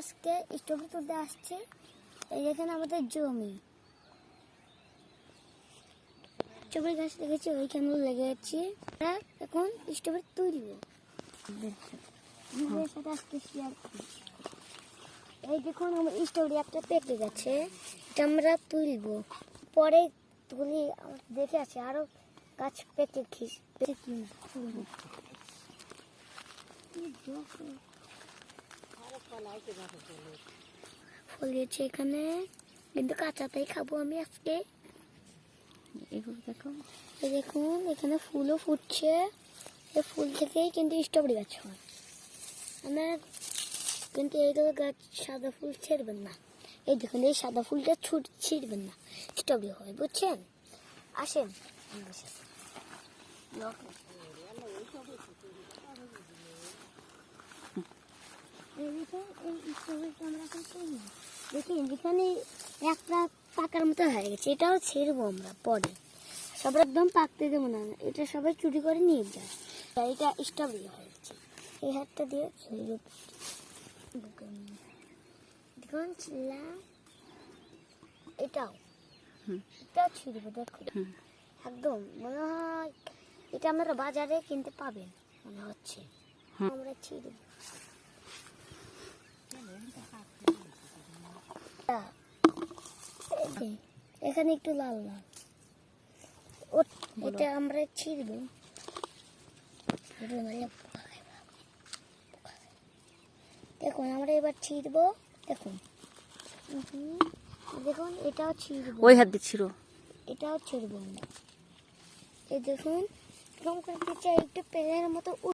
আজকে স্ট্রবেরি তুলতে আসছে। এই দেখেন আমাদের জমি। স্ট্রবেরি গাছ লেগেছে ওইখানে লেগে গেছে আমরা এখন স্ট্রবেরি তুলবো। আমাদের সাথে আজকে শেয়ার করি এই দেখুন আমার স্ট্রবেরি একটা পেকে গেছে। এটা আমরা তুলবো। পরে তুলি দেখে আছি আরও গাছ পেকে খিস পেকে কিনা তুলবো ফল গেছে এখানে। কিন্তু কাঁচাতেই খাব আমি আজকে। দেখো। দেখুন এখানে ফুলও ফুটছে। এই ফুল থেকেই কিন্তু স্ট্রবেরি গাছ হয়। আমার কিন্তু এইগুলো গাছ সাদা ফুল ছেড়বেন না। এই দেখুন এই সাদা ফুলটা ছুট ছিঁড়বেন না। স্ট্রবেরি হয় বুঝছেন? আসেন। এই দেখুন। যেখানে একটা পাকার মতো হয়ে গেছে। এটাও ছেড়বো আমরা পরে। সব একদম পাকতে দেবো না। এটা সবাই চুরি করে নিয়ে যায়। এটা স্ট্রবেরি হয়ে গেছে। এই হাতটা দিয়ে ছেড়ে দেখুন ছিলা। এটাও। এটাও ছিড়বো দেখুন। একদম। মনে হয় এটা আমরা বাজারে কিনতে পাবেন মনে হচ্ছে। আমরা ছিড়ব এই যে, এখানে একটু লাল লাল। এটা আমরা ছিড়ব। খাবে। দেখুন আমরা এবার ছিড়ব দেখুন। দেখুন এটাও ছিড়ব। ওই হাত দিচ্ছিল এটাও ছিড়ব আমরা। এই দেখুন এরকম করে দিচ্ছে একটু পেনের মতো